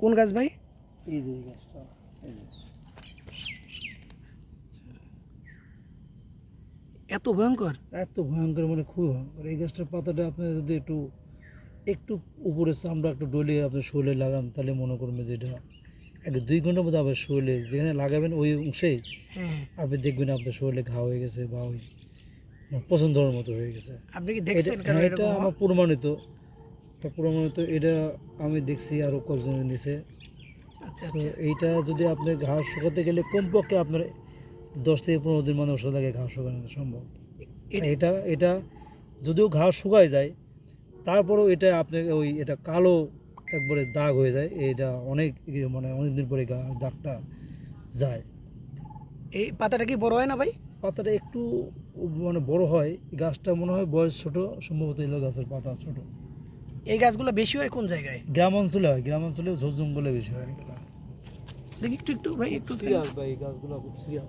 কোন গাছ ভাই? এই যে গাছটা এত ভয়ঙ্কর? এত ভয়ঙ্কর মানে খুবই ভয়ঙ্কর। এই গাছটার পাতাটা আপনি যদি একটু একটু উপরে চামড়া একটু ডলিয়ে আপনি শরীরে লাগান তাহলে মনে করবেন যে এটা এক দুই ঘণ্টার মধ্যে আবার শরীরে যেখানে লাগাবেন ওই অংশেই হ্যাঁ আপনি দেখবেন আপনার শরীরে ঘা হয়ে গেছে বা ওই মানে পছন্দ মতো হয়ে গেছে। আপনি কি দেখছেন হ্যাঁ, এটা আমার প্রমাণিত। এটা প্রমাণিত এটা আমি দেখছি আরও কয়েকজনের নিচে। আচ্ছা তো আচ্ছা। এইটা যদি আপনি ঘাস শুকাতে গেলে কমপক্ষে আপনার দশ থেকে পনেরো দিন মানে ওষুধ লাগে ঘাস শুকানো সম্ভব। এটা এটা যদিও ঘাস শুকায় যায় তারপরেও এটা আপনার ওই এটা কালো একবারে দাগ হয়ে যায় এটা অনেক ইয়ে মানে অনেক দিন পরে দাগটা যায়। এই পাতাটা কি বড় হয় না ভাই? পাতাটা একটু মানে বড় হয় গাছটা মনে হয় বয়স ছোট সম্ভবত এলো গাছের পাতা ছোট। এই গাছগুলো বেশি হয় কোন জায়গায়? গ্রাম অঞ্চলে হয় গ্রাম অঞ্চলে ঝোর জঙ্গলে বেশি হয়। দেখি একটু একটু ভাই একটু সিরিয়াস ভাই এই গাছগুলো খুব সিরিয়াস